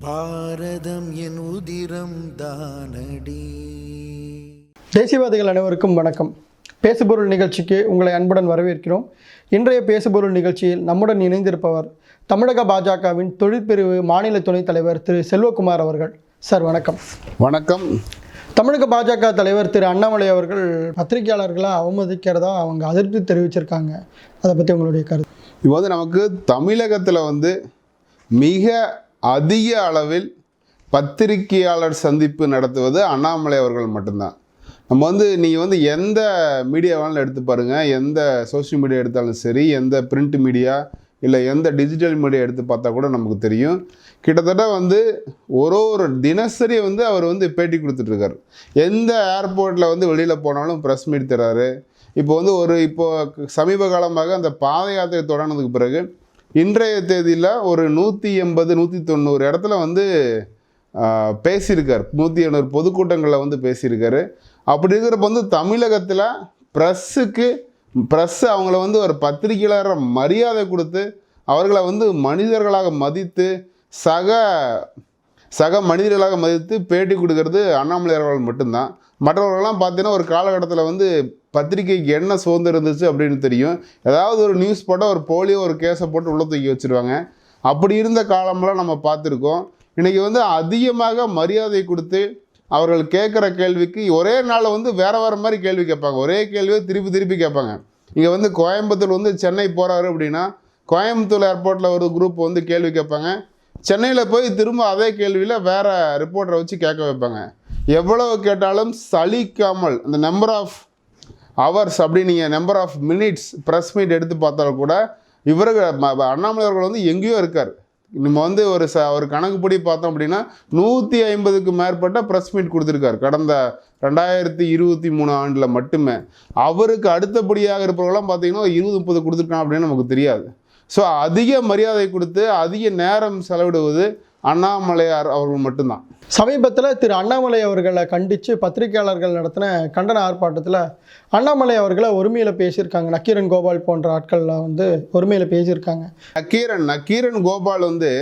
பாரதம் என் உதிரம் தானடி. தேசியவாதிகள் அனைவருக்கும் வணக்கம். பேசுபொருள் நிகழ்ச்சிக்கு உங்களை அன்புடன் வரவேற்கிறோம். இன்றைய பேசுபொருள் நிகழ்ச்சியில் நம்முடன் இணைந்திருப்பவர் தமிழக பாஜகவின் தொழிற்பிரிவு மாநில துணைத் தலைவர் திரு செல்வகுமார் அவர்கள். சார் வணக்கம். வணக்கம். தமிழக பாஜக தலைவர் திரு அண்ணாமலை அவர்கள் பத்திரிகையாளர்களை அவமதிக்கிறதா அவங்க அதிருப்தி தெரிவிச்சிருக்காங்க. அதை பற்றி உங்களுடைய கருத்து. இப்போ வந்து நமக்கு தமிழகத்தில் வந்து மிக அதிக அளவில் பத்திரிகையாளர் சந்திப்பு நடத்துவது அண்ணாமலை அவர்கள் மட்டும்தான். நம்ம வந்து நீங்கள் வந்து எந்த மீடியா வேணாலும் எடுத்து பாருங்கள் எந்த சோஷியல் மீடியா எடுத்தாலும் சரி எந்த பிரிண்ட் மீடியா இல்லை எந்த டிஜிட்டல் மீடியா எடுத்து பார்த்தா கூட நமக்கு தெரியும். கிட்டத்தட்ட வந்து ஒரு ஒரு தினசரி வந்து அவர் வந்து பேட்டி கொடுத்துட்ருக்காரு எந்த ஏர்போர்ட்டில் வந்து வெளியில் போனாலும் ப்ரெஸ் மீட் தராரு. இப்போ வந்து ஒரு இப்போ சமீப காலமாக அந்த பாத யாத்திரை தொடங்கினதுக்கு பிறகு இன்றைய தேதியில் ஒரு நூற்றி எண்பது நூற்றி தொண்ணூறு இடத்துல வந்து பேசியிருக்கார். நூற்றி எண்ணூறு பொதுக்கூட்டங்களில் வந்து பேசியிருக்காரு. அப்படி இருக்கிறப்ப வந்து தமிழகத்தில் ப்ரெஸ்ஸுக்கு ப்ரெஸ்ஸு அவங்கள வந்து ஒரு பத்திரிகையாளர் மரியாதை கொடுத்து அவர்களை வந்து மனிதர்களாக மதித்து சக சக மனிதர்களாக மதித்து பேட்டி கொடுக்கறது அண்ணாமலை அவர்கள் மட்டும்தான். மற்றவர்கள்லாம் பார்த்தீங்கன்னா ஒரு காலகட்டத்தில் வந்து பத்திரிக்கைக்கு என்ன சுதந்திரம் இருந்துச்சு அப்படின்னு தெரியும். ஏதாவது ஒரு நியூஸ் போட்டால் ஒரு போலியோ ஒரு கேஸை போட்டு உள்ள தூக்கி வச்சுருவாங்க. அப்படி இருந்த காலம்லாம் நம்ம பார்த்துருக்கோம். இன்றைக்கி வந்து அதிகமாக மரியாதை கொடுத்து அவர்கள் கேட்குற கேள்விக்கு ஒரே நாளில் வந்து வேறு வேறு மாதிரி கேள்வி கேட்பாங்க. ஒரே கேள்வியை திருப்பி திருப்பி கேட்பாங்க. இங்கே வந்து கோயம்புத்தூர் வந்து சென்னை போகிறாரு அப்படின்னா கோயம்புத்தூர் ஏர்போர்ட்டில் ஒரு குரூப் வந்து கேள்வி கேட்பாங்க. சென்னையில் போய் திரும்ப அதே கேள்வியில் வேறு ரிப்போர்ட்டரை வச்சு கேட்க வைப்பாங்க. எவ்வளவு கேட்டாலும் சலிக்காமல் அந்த நம்பர் ஆஃப் ஹவர்ஸ் அப்படி நீங்கள் number of minutes press meet எடுத்து பார்த்தாலும் கூட இவர்கள் அண்ணாமலை அவர்கள் வந்து எங்கேயோ இருக்கார். நம்ம வந்து ஒரு ச ஒரு கணக்குப்படி பார்த்தோம் அப்படின்னா நூற்றி ஐம்பதுக்கு மேற்பட்ட ப்ரெஸ் மீட் கொடுத்துருக்காரு. கடந்த ரெண்டாயிரத்தி இருபத்தி மூணு ஆண்டில் மட்டுமே. அவருக்கு அடுத்தபடியாக இருப்பவர்களாம் பார்த்தீங்கன்னா ஒரு இருபது முப்பது கொடுத்துருக்கான் அப்படின்னு நமக்கு தெரியாது. ஸோ அதிக மரியாதை கொடுத்து அதிக நேரம் செலவிடுவது அண்ணாமலையார் அவர்கள் மட்டும்தான். சமீபத்தில் திரு அண்ணாமலை அவர்களை கண்டித்து பத்திரிகையாளர்கள் நடத்தின கண்டன ஆர்ப்பாட்டத்தில் அண்ணாமலை அவர்களை ஒருமையில் பேசியிருக்காங்க. நக்கீரன் கோபால் போன்ற ஆட்கள்லாம் வந்து ஒருமையில் பேசியிருக்காங்க. நக்கீரன் நக்கீரன் கோபால் வந்து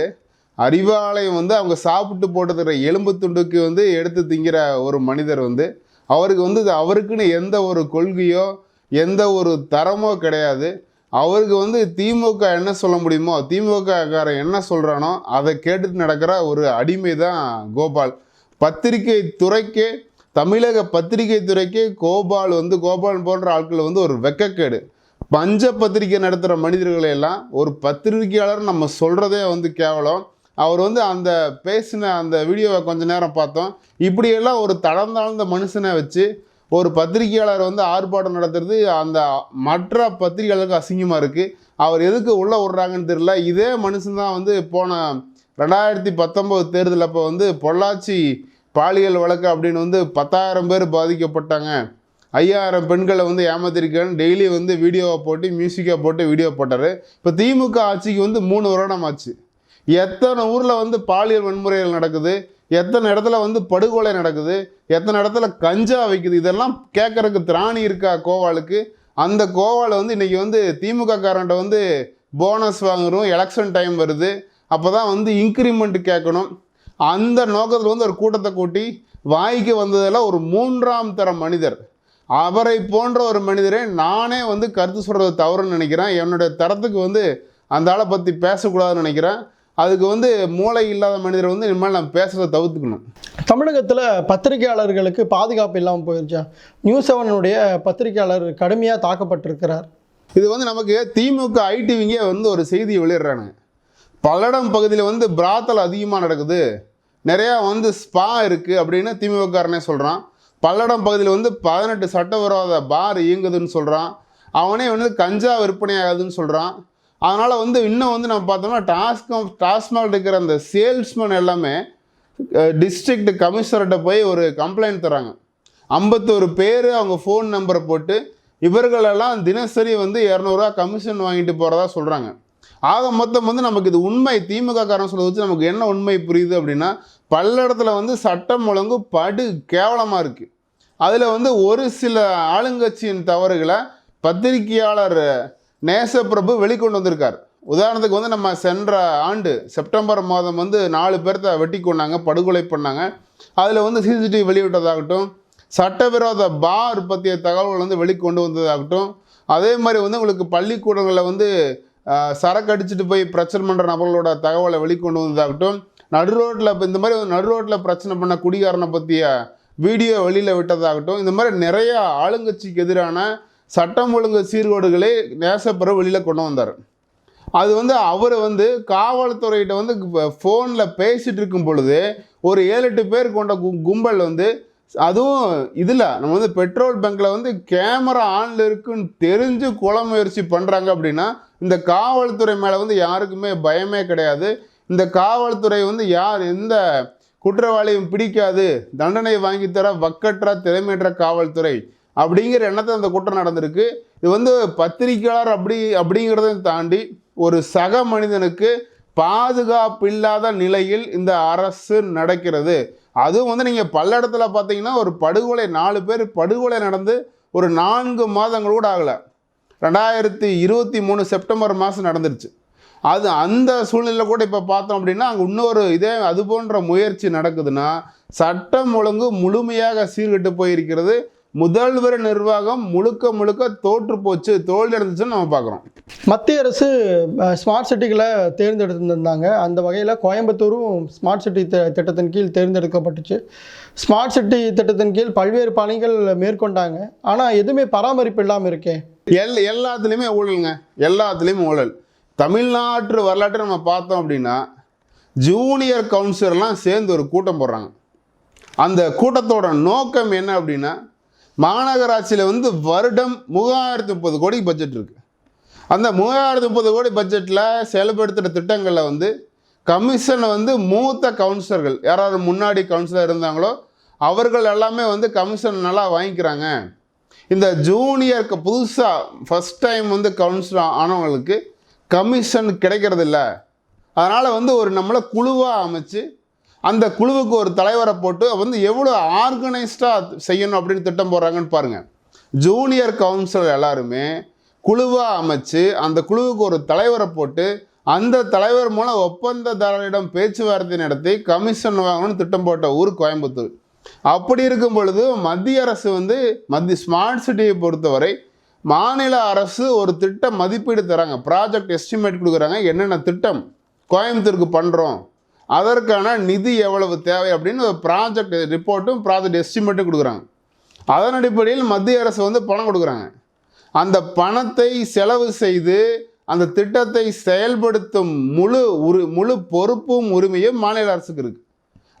அறிவாலயம் வந்து அவங்க சாப்பிட்டு போட்டுக்கிற எலும்பு துண்டுக்கு வந்து எடுத்து திங்கிற ஒரு மனிதர் வந்து அவருக்கு வந்து அவருக்குன்னு எந்த ஒரு கொள்கையோ எந்த ஒரு தரமோ கிடையாது. அவருக்கு வந்து திமுக என்ன சொல்ல முடியுமோ திமுகக்காரன் என்ன சொல்கிறானோ அதை கேட்டுட்டு நடக்கிற ஒரு அடிமை தான் கோபால். பத்திரிகை துறைக்கே தமிழக பத்திரிகை துறைக்கே கோபால் வந்து கோபால் போன்ற ஆட்கள் வந்து ஒரு வெக்கக்கேடு. பஞ்ச பத்திரிகை நடத்துகிற மனிதர்களை எல்லாம் ஒரு பத்திரிகையாளர் நம்ம சொல்கிறதே வந்து கேவலம். அவர் வந்து அந்த பேசின அந்த வீடியோவை கொஞ்ச நேரம் பார்த்தோம். இப்படியெல்லாம் ஒரு தளர்ந்தாழ்ந்த மனுஷனை வச்சு ஒரு பத்திரிகையாளர் வந்து ஆர்ப்பாட்டம் நடத்துறது அந்த மற்ற பத்திரிகையாளருக்கு அசிங்கமாக இருக்குது அவர் எதுக்கு உள்ளே விட்றாங்கன்னு தெரியல. இதே மனுஷன்தான் வந்து போன ரெண்டாயிரத்தி பத்தொம்போது தேர்தல் அப்போ வந்து பொள்ளாச்சி பாலியல் வழக்கு அப்படின்னு வந்து பத்தாயிரம் பேர் பாதிக்கப்பட்டாங்க. ஐயாயிரம் பெண்களை வந்து ஏமாத்திருக்கேன்னு டெய்லி வந்து வீடியோவை போட்டு மியூசிக்கை போட்டு வீடியோ போட்டார். இப்போ திமுக ஆட்சிக்கு வந்து மூணு வருடம் ஆச்சு. எத்தனை ஊரில் வந்து பாலியல் வன்முறைகள் நடக்குது? எத்தனை இடத்துல வந்து படுகொலை நடக்குது? எத்தனை இடத்துல கஞ்சா வைக்குது? இதெல்லாம் கேட்குறக்கு திராணி இருக்கா கோவாலுக்கு அந்த கோவாலை வந்து இன்றைக்கி வந்து திமுக காரன்ட்ட வந்து போனஸ் வாங்குறோம் எலெக்ஷன் டைம் வருது. அப்போ தான் வந்து இன்க்ரிமெண்ட் கேட்கணும். அந்த நோக்கத்தில் வந்து ஒரு கூட்டத்தை கூட்டி வாய்க்கு வந்ததில் ஒரு மூன்றாம் தர மனிதர். அவரை போன்ற ஒரு மனிதரை நானே வந்து கருத்து சொல்கிறது தவறுன்னு நினைக்கிறேன். என்னுடைய தரத்துக்கு வந்து அந்த ஆளை பற்றி பேசக்கூடாதுன்னு நினைக்கிறேன். அதுக்கு வந்து மூளை இல்லாத மனிதரை வந்து இனிமேல் நான் பேசுகிறத தவிர்த்துக்கணும். தமிழகத்தில் பத்திரிகையாளர்களுக்கு பாதுகாப்பு இல்லாமல் போயிருச்சா? நியூஸ் செவனுடைய பத்திரிகையாளர் கடுமையாக தாக்கப்பட்டிருக்கிறார். இது வந்து நமக்கு திமுக ஐடிவிங்கே வந்து ஒரு செய்தியை வெளியிடுறானுங்க பல்லடம் பகுதியில் வந்து பிராத்தல் அதிகமாக நடக்குது. நிறையா வந்து ஸ்பா இருக்குது அப்படின்னு திமுககாரனே சொல்கிறான் பல்லடம் பகுதியில் வந்து பதினெட்டு சட்டவிரோத பார் இயங்குதுன்னு சொல்கிறான் அவனே வந்து கஞ்சா விற்பனை ஆகுதுன்னு சொல்கிறான் அதனால் வந்து இன்னும் வந்து நம்ம பார்த்தோம்னா டாஸ்கம் டாஸ்மாக் இருக்கிற அந்த சேல்ஸ்மேன் எல்லாமே டிஸ்ட்ரிக்ட் கமிஷனர்கிட்ட போய் ஒரு கம்ப்ளைண்ட் தராங்க ஐம்பத்தோரு பேர் அவங்க ஃபோன் நம்பரை போட்டு இவர்களெல்லாம் தினசரி வந்து இரநூறுவா கமிஷன் வாங்கிட்டு போகிறதா சொல்கிறாங்க ஆக மொத்தம் வந்து நமக்கு இது உண்மை. திமுக காரணம் சொல்ல வச்சு நமக்கு என்ன உண்மை புரியுது அப்படின்னா பல்லடத்தில் வந்து சட்டம் ஒழுங்கு படு கேவலமாக இருக்குது அதில் வந்து ஒரு சில ஆளுங்கட்சியின் தவறுகளை பத்திரிகையாளர் நேசப்பிரபு வெளிக்கொண்டு வந்திருக்கார். உதாரணத்துக்கு வந்து நம்ம சென்ற ஆண்டு செப்டம்பர் மாதம் வந்து நாலு பேர்த்த வெட்டி கொண்டாங்க படுகொலை பண்ணாங்க. அதில் வந்து சிசிடிவி வெளியிட்டதாகட்டும் சட்டவிரோத பார் பற்றிய தகவல்கள் வந்து வெளிக்கொண்டு வந்ததாகட்டும் அதே மாதிரி வந்து உங்களுக்கு பள்ளிக்கூடங்களில் வந்து சரக்கு அடிச்சுட்டு போய் பிரச்சனை பண்ணுற நபர்களோட தகவலை வெளிக்கொண்டு வந்ததாகட்டும் நடு ரோட்டில் இப்போ இந்த மாதிரி நடு ரோட்டில் பிரச்சனை பண்ண குடிகாரனை பற்றிய வீடியோ வெளியில் விட்டதாகட்டும் இந்த மாதிரி நிறையா ஆளுங்கட்சிக்கு எதிரான சட்டம் ஒழுங்கு சீர்கேடுகளை நேசப்பெற வெளியில் கொண்டு வந்தார். அது வந்து அவர் வந்து காவல்துறையிட்ட வந்து ஃபோனில் பேசிகிட்டு இருக்கும் பொழுது ஒரு ஏழு எட்டு பேர் கொண்ட கு- கும்பல் வந்து அதுவும் இதில் நம்ம வந்து பெட்ரோல் பங்க்கில் வந்து கேமரா ஆனில் இருக்குன்னு தெரிஞ்சு கொலை முயற்சி பண்ணுறாங்க அப்படின்னா இந்த காவல்துறை மேலே வந்து யாருக்குமே பயமே கிடையாது. இந்த காவல்துறை வந்து யார் எந்த குற்றவாளியும் பிடிக்காது. தண்டனை வாங்கி தர வக்கற்ற திறமையற்ற காவல்துறை. அப்படிங்கிற எண்ணத்தை அந்த கூட்டம் நடந்திருக்கு. இது வந்து பத்திரிக்கையாளர் அப்படி அப்படிங்கிறத தாண்டி ஒரு சக மனிதனுக்கு பாதுகாப்பு இல்லாத நிலையில் இந்த அரசு நடக்கிறது. அதுவும் வந்து நீங்கள் பல்லடத்துல பார்த்தீங்கன்னா ஒரு படுகொலை நாலு பேர் படுகொலை நடந்து ஒரு நான்கு மாதங்கள் கூட ஆகலை. ரெண்டாயிரத்தி இருபத்தி மூணு செப்டம்பர் மாதம் நடந்துருச்சு. அது அந்த சூழ்நிலை கூட இப்போ பார்த்தோம் அப்படின்னா அங்கே இன்னொரு இதே அது போன்ற முயற்சி நடக்குதுன்னா சட்டம் ஒழுங்கு முழுமையாக சீர்கெட்டு போயிருக்கிறது. முதல்வர் நிர்வாகம் முழுக்க முழுக்க தோற்று போச்சு. தோல்வி அடைஞ்சிச்சுன்னு நம்ம பார்க்குறோம். மத்திய அரசு ஸ்மார்ட் சிட்டிகளை தேர்ந்தெடுத்திருந்தாங்க. அந்த வகையில் கோயம்புத்தூரும் ஸ்மார்ட் சிட்டி திட்டத்தின் கீழ் தேர்ந்தெடுக்கப்பட்டுச்சு. ஸ்மார்ட் சிட்டி திட்டத்தின் கீழ் பல்வேறு பணிகள் மேற்கொண்டாங்க. ஆனால் எதுவுமே பராமரிப்பு இல்லாமல் இருக்கே. எல் எல்லாத்துலேயுமே ஊழலுங்க. எல்லாத்துலேயுமே ஊழல். தமிழ்நாட்டு வரலாற்றை நம்ம பார்த்தோம் அப்படின்னா ஜூனியர் கவுன்சிலர்லாம் சேர்ந்து ஒரு கூட்டம் போடுறாங்க. அந்த கூட்டத்தோட நோக்கம் என்ன அப்படின்னா மாநகராட்சியில் வந்து வருடம் மூவாயிரத்து முப்பது கோடி பட்ஜெட் இருக்குது அந்த மூவாயிரத்து முப்பது கோடி பட்ஜெட்டில் செயல்படுத்துகிற திட்டங்களில் வந்து கமிஷனை வந்து மூத்த கவுன்சிலர்கள் யாராவது முன்னாடி கவுன்சிலர் இருந்தாங்களோ அவர்கள் எல்லாமே வந்து கமிஷன் நல்லா வாங்கிக்கிறாங்க. இந்த ஜூனியருக்கு புதுசாக ஃபஸ்ட் டைம் வந்து கவுன்சிலர் ஆனவங்களுக்கு கமிஷன் கிடைக்கிறதில்ல. அதனால் வந்து ஒரு நம்மளை குழுவாக அமைச்சு அந்த குழுவுக்கு ஒரு தலைவரை போட்டு வந்து எவ்வளோ ஆர்கனைஸ்டாக செய்யணும் அப்படின்னு திட்டம் போடுறாங்கன்னு பாருங்கள் ஜூனியர் கவுன்சிலர் எல்லாருமே குழுவாக அமைச்சு அந்த குழுவுக்கு ஒரு தலைவரை போட்டு அந்த தலைவர் மூலம் ஒப்பந்ததாரரிடம் பேச்சுவார்த்தை நடத்தி கமிஷன் வாங்கணும்னு திட்டம் போட்ட ஊர் கோயம்புத்தூர். அப்படி இருக்கும் பொழுது மத்திய அரசு வந்து மத்திய ஸ்மார்ட் சிட்டியை பொறுத்தவரை மாநில அரசு ஒரு திட்டம் மதிப்பீடு தராங்க. ப்ராஜெக்ட் எஸ்டிமேட் கொடுக்குறாங்க. என்னென்ன திட்டம் கோயம்புத்தூருக்கு பண்ணுறோம் அதற்கான நிதி எவ்வளவு தேவை அப்படின்னு ஒரு ப்ராஜெக்ட் ரிப்போர்ட்டும் ப்ராஜெக்ட் எஸ்டிமேட்டும் கொடுக்குறாங்க. அதன் அடிப்படையில் மத்திய அரசு வந்து பணம் கொடுக்குறாங்க. அந்த பணத்தை செலவு செய்து அந்த திட்டத்தை செயல்படுத்தும் முழு உரு முழு பொறுப்பும் உரிமையும் மாநில அரசுக்கு இருக்குது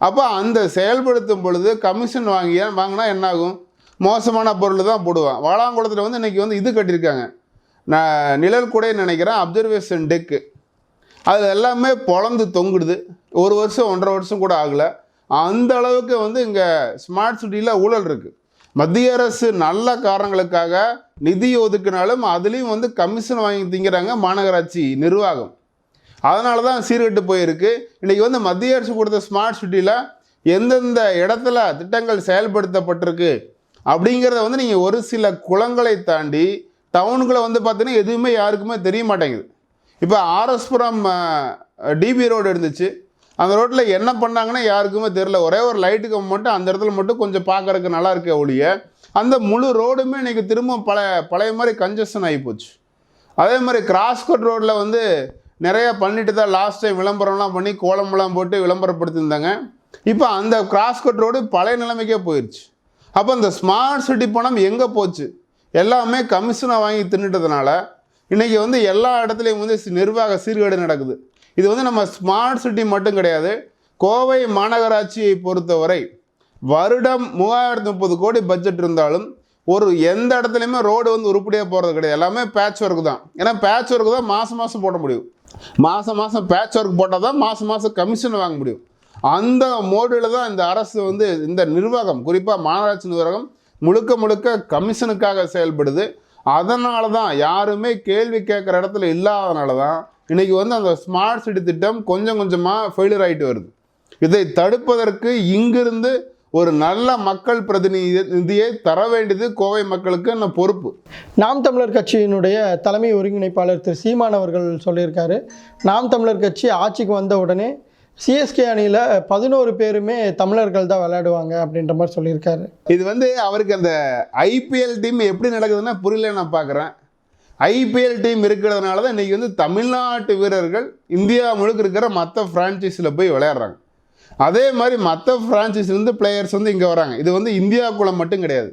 அப்போ அந்த செயல்படுத்தும் பொழுது கமிஷன் வாங்கிய வாங்கினா என்னாகும்? மோசமான பொருள் தான் போடுவான். வாழாங்குளத்தில் வந்து இன்றைக்கி வந்து இது கட்டியிருக்காங்க. நான் நிழல் கூட நினைக்கிறேன் அப்சர்வேஷன் டெக்கு அது எல்லாமே பொழந்து தொங்குடுது. ஒரு வருஷம் ஒன்றரை வருஷம் கூட ஆகலை. அந்த அளவுக்கு வந்து இங்கே ஸ்மார்ட் சிட்டியில் ஊழல் இருக்குது மத்திய அரசு நல்ல காரணங்களுக்காக நிதி ஒதுக்கினாலும் அதுலேயும் வந்து கமிஷன் வாங்கி திங்கிறாங்க மாநகராட்சி நிர்வாகம். அதனால தான் சீர்கட்டு போயிருக்கு. இன்றைக்கி வந்து மத்திய அரசு கொடுத்த ஸ்மார்ட் சிட்டியில் எந்தெந்த இடத்துல திட்டங்கள் செயல்படுத்தப்பட்டிருக்கு அப்படிங்கிறத வந்து நீங்கள் ஒரு சில குளங்களை தாண்டி டவுனுக்குள்ளே வந்து பார்த்தீங்கன்னா எதுவுமே யாருக்குமே தெரிய மாட்டேங்குது. இப்போ ஆர்எஸ்புரம் டிபி ரோடு இருந்துச்சு. அந்த ரோட்டில் என்ன பண்ணாங்கன்னா யாருக்குமே தெரில ஒரே ஒரு லைட்டுக்கு மட்டும் அந்த இடத்துல மட்டும் கொஞ்சம் பார்க்கறதுக்கு நல்லா இருக்க ஒழிய அந்த முழு ரோடுமே இன்றைக்கி திரும்ப பழைய பழைய மாதிரி கன்ஜஷன் ஆகி போச்சு. அதே மாதிரி கிராஸ்கட் ரோட்டில் வந்து நிறையா பண்ணிட்டு தான் லாஸ்ட் டைம் விளம்பரம்லாம் பண்ணி கோலமெல்லாம் போட்டு விளம்பரப்படுத்தியிருந்தாங்க. இப்போ அந்த கிராஸ்கட் ரோடு பழைய நிலைமைக்கே போயிடுச்சு அப்போ அந்த ஸ்மார்ட் சிட்டி பணம் எங்கே போச்சு? எல்லாமே கமிஷனை வாங்கி தின்னுட்டதுனால இன்றைக்கி வந்து எல்லா இடத்துலையும் வந்து நிர்வாக சீர்கேடு நடக்குது. இது வந்து நம்ம ஸ்மார்ட் சிட்டி மட்டும் கிடையாது. கோவை மாநகராட்சியை பொறுத்தவரை வருடம் மூவாயிரத்து முப்பது கோடி பட்ஜெட் இருந்தாலும் ஒரு எந்த இடத்துலையுமே ரோடு வந்து உருப்படியாக போகிறது கிடையாது. எல்லாமே பேட்ச் ஒர்க் தான். ஏன்னா பேட்ச் ஒர்க்கு தான் மாதம் மாதம் போட முடியும். மாதம் மாதம் பேட்ச் ஒர்க் போட்டால் தான் மாதம் மாதம் கமிஷன் வாங்க முடியும். அந்த மோடில் தான் இந்த அரசு வந்து இந்த நிர்வாகம் குறிப்பாக மாநகராட்சி நிர்வாகம் முழுக்க முழுக்க கமிஷனுக்காக செயல்படுது. அதனால தான் யாருமே கேள்வி கேட்குற இடத்துல இல்லாதனால தான் இன்றைக்கி வந்து அந்த ஸ்மார்ட் சிட்டி திட்டம் கொஞ்சம் கொஞ்சமாக ஃபெயிலியர் ஆகிட்டு வருது. இதை தடுப்பதற்கு இங்கிருந்து ஒரு நல்ல மக்கள் பிரதிநிதி நிதியை தர வேண்டியது கோவை மக்களுக்கு நம்ம பொறுப்பு? நாம் தமிழர் கட்சியினுடைய தலைமை ஒருங்கிணைப்பாளர் திரு சீமான் அவர்கள் சொல்லியிருக்காரு. நாம் தமிழர் கட்சி ஆட்சிக்கு வந்த உடனே சிஎஸ்கே அணியில் பதினோரு பேருமே தமிழர்கள் தான் விளையாடுவாங்க அப்படின்ற மாதிரி சொல்லியிருக்காரு. இது வந்து அவருக்கு அந்த ஐபிஎல் டீம் எப்படி நடக்குதுன்னா புரியல நான் பார்க்குறேன் ஐபிஎல் டீம் இருக்கிறதுனால தான் இன்றைக்கி வந்து தமிழ்நாட்டு வீரர்கள் இந்தியா முழுக்க இருக்கிற மற்ற ஃப்ரான்ச்சைஸில் போய் விளையாடுறாங்க. அதே மாதிரி மற்ற ஃப்ரான்ச்சைஸ்லேருந்து பிளேயர்ஸ் வந்து இங்கே வராங்க. இது வந்து இந்தியாவுக்குள்ள மட்டும் கிடையாது.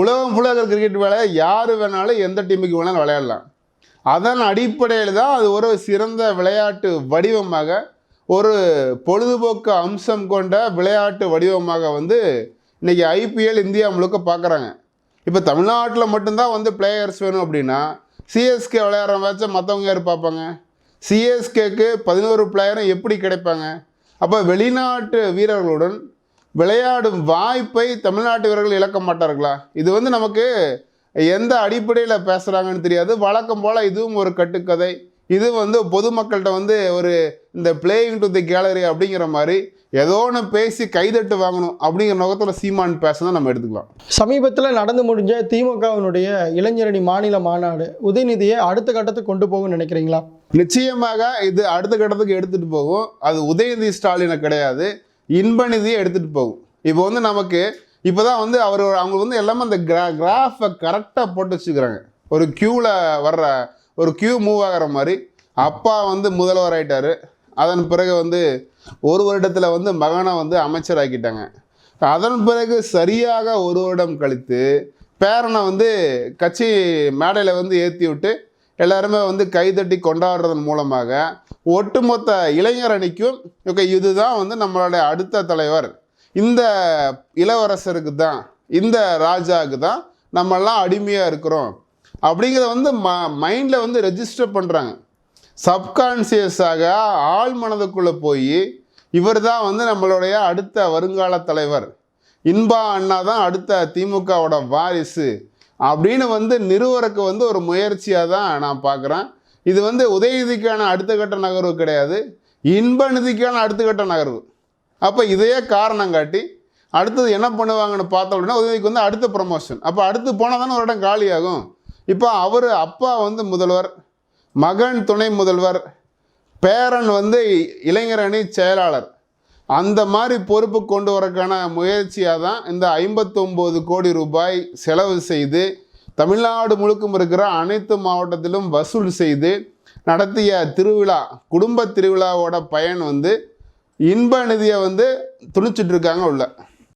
உலகம் ஃபுல்லாக கிரிக்கெட் விளையாட யார் வேணாலும் எந்த டீமுக்கு வேணாலும் விளையாடலாம். அதன் அடிப்படையில் தான் அது ஒரு சிறந்த விளையாட்டு வடிவமாக ஒரு பொழுதுபோக்கு அம்சம் கொண்ட விளையாட்டு வடிவமாக வந்து இன்றைக்கி ஐபிஎல் இந்தியா முழுக்க பார்க்குறாங்க இப்போ தமிழ்நாட்டில் மட்டும்தான் வந்து பிளேயர்ஸ் வேணும் அப்படின்னா சிஎஸ்கே விளையாடுற மேட்சை மற்றவங்க யார் பார்ப்பாங்க? சிஎஸ்கேக்கு பதினோரு பிளேயரும் எப்படி கிடைப்பாங்க? அப்போ வெளிநாட்டு வீரர்களுடன் விளையாடும் வாய்ப்பை தமிழ்நாட்டு வீரர்கள் இழக்க மாட்டார்களா? இது வந்து நமக்கு எந்த அடிப்படையில் பேசுகிறாங்கன்னு தெரியாது. வழக்கம் போல் இதுவும் ஒரு கட்டுக்கதை. இது வந்து பொதுமக்கள்கிட்ட வந்து ஒரு இந்த பிளேயிங் டு தி கேலரி அப்படிங்கிற மாதிரி ஏதோ ஒன்று பேசி கைதட்டு வாங்கணும் அப்படிங்கிற நோக்கத்தில் சீமான் பேச நம்ம எடுத்துக்கலாம். சமீபத்தில் நடந்து முடிஞ்ச திமுகவினுடைய இளைஞரணி மாநில மாநாடு உதயநிதியை அடுத்த கட்டத்துக்கு கொண்டு போகும்னு நினைக்கிறீங்களா? நிச்சயமாக இது அடுத்த கட்டத்துக்கு எடுத்துகிட்டு போகும். அது உதயநிதி ஸ்டாலினை கிடையாது. இன்பநிதியை எடுத்துகிட்டு போகும். இப்போ வந்து நமக்கு இப்போ தான் வந்து அவர் அவங்க வந்து எல்லாமே அந்த கிரா கிராஃபை கரெக்டாக போட்டு வச்சுக்கிறாங்க. ஒரு க்யூவில் வர்ற ஒரு க்யூ மூவ் ஆகிற மாதிரி. அப்பா வந்து முதல்வர் ஆகிட்டார் அதன் பிறகு வந்து ஒரு வருடத்தில் வந்து மகனை வந்து அமைச்சராக்கிட்டாங்க அதன் பிறகு சரியாக ஒரு வருடம் கழித்து பேரனை வந்து கட்சி மேடையில் வந்து ஏற்றி விட்டு எல்லாருமே வந்து கைதட்டி கொண்டாடுறதன் மூலமாக ஒட்டுமொத்த இளைஞர் அணிக்கும் ஓகே இதுதான் வந்து நம்மளுடைய அடுத்த தலைவர். இந்த இளவரசருக்கு தான் இந்த ராஜாவுக்கு தான் நம்மெல்லாம் அடிமையாக இருக்கிறோம். அப்படிங்கிறத வந்து ம மைண்டில் வந்து ரெஜிஸ்டர் பண்ணுறாங்க சப்கான்சியஸாக ஆள் மனதுக்குள்ளே போய் இவர் தான் வந்து நம்மளுடைய அடுத்த வருங்கால தலைவர். இன்பா அண்ணா தான் அடுத்த திமுகவோட வாரிசு அப்படின்னு வந்து நிறுவருக்கு வந்து ஒரு முயற்சியாக தான் நான் பார்க்குறேன் இது வந்து உதயநிதிக்கான அடுத்த கட்ட நகர்வு கிடையாது. இன்ப நிதிக்கான அடுத்த கட்ட நகர்வு. அப்போ இதையே காரணம் காட்டி அடுத்தது என்ன பண்ணுவாங்கன்னு பார்த்தோம் அப்படின்னா உதயநிதிக்கு வந்து அடுத்த ப்ரமோஷன் அப்போ அடுத்து போனால் தானே ஒரு இடம் காலியாகும். இப்போ அவர் அப்பா வந்து முதல்வர் மகன் துணை முதல்வர் பேரன் வந்து இளைஞர் அணி செயலாளர். அந்த மாதிரி பொறுப்பு கொண்டு வரக்கான முயற்சியாக தான் இந்த ஐம்பத்தொம்போது கோடி ரூபாய் செலவு செய்து தமிழ்நாடு முழுக்கும் இருக்கிற அனைத்து மாவட்டத்திலும் வசூல் செய்து நடத்திய திருவிழா குடும்ப திருவிழாவோட பயன் வந்து இன்ப நிதியை வந்து துணிச்சிட்ருக்காங்க உள்ள.